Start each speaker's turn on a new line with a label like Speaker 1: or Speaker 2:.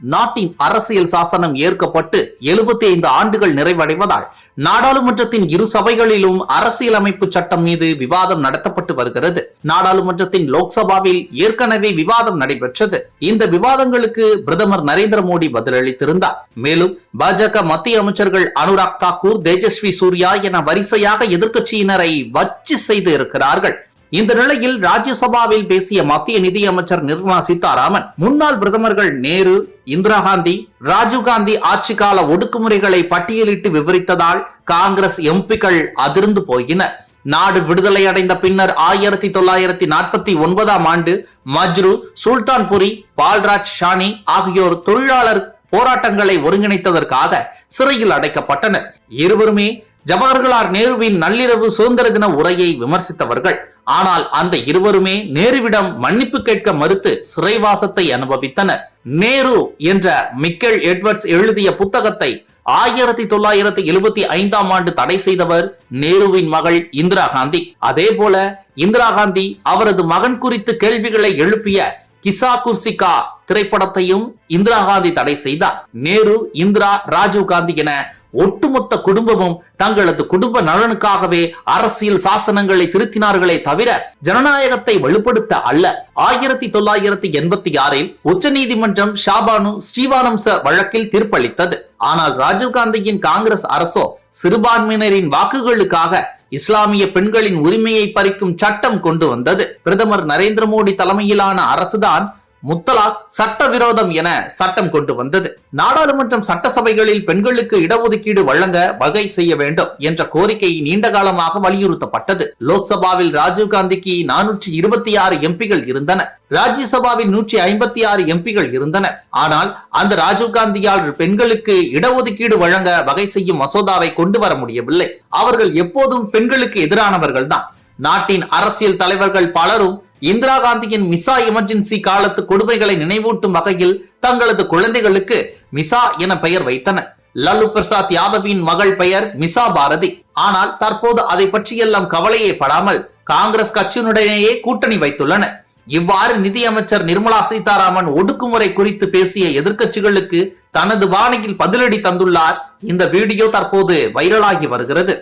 Speaker 1: நாட்டின் அரசியல் சாசனம் ஏற்கப்பட்டு எழுபத்தி ஐந்து ஆண்டுகள் நிறைவடைவதால் நாடாளுமன்றத்தின் இரு சபைகளிலும் அரசியலமைப்பு சட்டம் மீது விவாதம் நடத்தப்பட்டு வருகிறது. நாடாளுமன்றத்தின் லோக்சபாவில் ஏற்கனவே விவாதம் நடைபெற்றது. இந்த விவாதங்களுக்கு பிரதமர் நரேந்திர மோடி பதிலளித்திருந்தார். மேலும் பாஜக மத்திய அமைச்சர்கள் அனுராக் தாக்கூர் தேஜஸ்வி சூர்யா என வரிசையாக எதிர்க்கட்சியினரை வச்சு செய்து இருக்கிறார்கள். இந்த நிலையில் ராஜ்யசபாவில் பேசிய மத்திய நிதியமைச்சர் நிர்மலா சீதாராமன் முன்னாள் பிரதமர்கள் நேரு இந்திரா காந்தி ராஜீவ்காந்தி ஆட்சி கால ஒடுக்குமுறைகளை பட்டியலிட்டு விவரித்ததால் காங்கிரஸ் எம்பிக்கள் அதிர்ந்து போயினர். நாடு விடுதலை அடைந்த பின்னர் ஆயிரத்தி தொள்ளாயிரத்தி நாற்பத்தி ஒன்பதாம் ஆண்டு மஜ்ரு சுல்தான்புரி பால்ராஜ் ஷானி ஆகியோர் தொழிலாளர் போராட்டங்களை ஒருங்கிணைத்ததற்காக சிறையில் அடைக்கப்பட்டனர். இருவருமே ஜவஹர்லால் நேருவின் நள்ளிரவு சுதந்திர தின உரையை விமர்சித்தவர்கள். ஆனால் அந்த இருவருமே நேருவிடம் மன்னிப்பு கேட்க மறுத்து சிறைவாசத்தை அனுபவித்தனர். நேரு என்ற மிக்கேல் எட்வர்ட்ஸ் எழுதிய புத்தகத்தை ஆயிரத்தி தொள்ளாயிரத்தி எழுபத்தி ஐந்தாம் ஆண்டு தடை செய்தவர் நேருவின் மகள் இந்திரா காந்தி. அதே போல இந்திரா காந்தி அவரது மகன் குறித்து கேள்விகளை எழுப்பிய கிசா குர்சிகா திரைப்படத்தையும் இந்திரா காந்தி தடை செய்தார். நேரு இந்திரா ராஜீவ் காந்தி என ஒட்டுமொத்த குடும்பமும் தங்களது குடும்ப நலனுக்காகவே அரசியல் சாசனங்களை திருத்தினார்களே தவிர ஜனநாயகத்தை வலுப்படுத்த அல்ல. ஆயிரத்தி தொள்ளாயிரத்தி எண்பத்தி ஆறில் உச்சநீதிமன்றம் ஷாபானு ஸ்ரீவானம்ச வழக்கில் தீர்ப்பளித்தது. ஆனால் ராஜீவ்காந்தியின் காங்கிரஸ் அரசோ சிறுபான்மையினரின் வாக்குகளுக்காக இஸ்லாமிய பெண்களின் உரிமையை பறிக்கும் சட்டம் கொண்டு வந்தது. பிரதமர் நரேந்திர மோடி தலைமையிலான அரசுதான் முத்தலாக் சட்டவிரோதம் என சட்டம் கொண்டு வந்தது. நாடாளுமன்றம் சட்டசபைகளில் பெண்களுக்கு இடஒதுக்கீடு வழங்க வகை செய்ய வேண்டும் என்ற கோரிக்கை நீண்ட காலமாக வலியுறுத்தப்பட்டது. லோக்சபாவில் ராஜீவ்காந்திக்கு நானூற்றி இருபத்தி ஆறு எம்பிகள் இருந்தனர் ராஜ்யசபாவில் நூற்றி ஐம்பத்தி ஆறு எம்பிகள் இருந்தனர் ஆனால் அந்த ராஜீவ்காந்தியால் பெண்களுக்கு இடஒதுக்கீடு வழங்க வகை செய்யும் மசோதாவை கொண்டு வர முடியவில்லை. அவர்கள் எப்போதும் பெண்களுக்கு எதிரானவர்கள் தான் நாட்டின் அரசியல் தலைவர்கள் பலரும் இந்திரா காந்தியின் மிசா எமர்ஜென்சி காலத்து கொடுமைகளை நினைவூட்டும் வகையில் தங்களது குழந்தைகளுக்கு மிசா என பெயர் வைத்தனர். லல்லு பிரசாத் யாதவின் மகள் பெயர் மிசா பாரதி. ஆனால் தற்போது அதை பற்றியெல்லாம் கவலையே படாமல் காங்கிரஸ் கட்சியினுடனேயே கூட்டணி வைத்துள்ளனர். இவ்வாறு நிதியமைச்சர் நிர்மலா சீதாராமன் ஒடுக்குமுறை குறித்து பேசிய எதிர்க்கட்சிகளுக்கு தனது பாணியில் பதிலடி தந்துள்ளார். இந்த வீடியோ தற்போது வைரலாகி வருகிறது.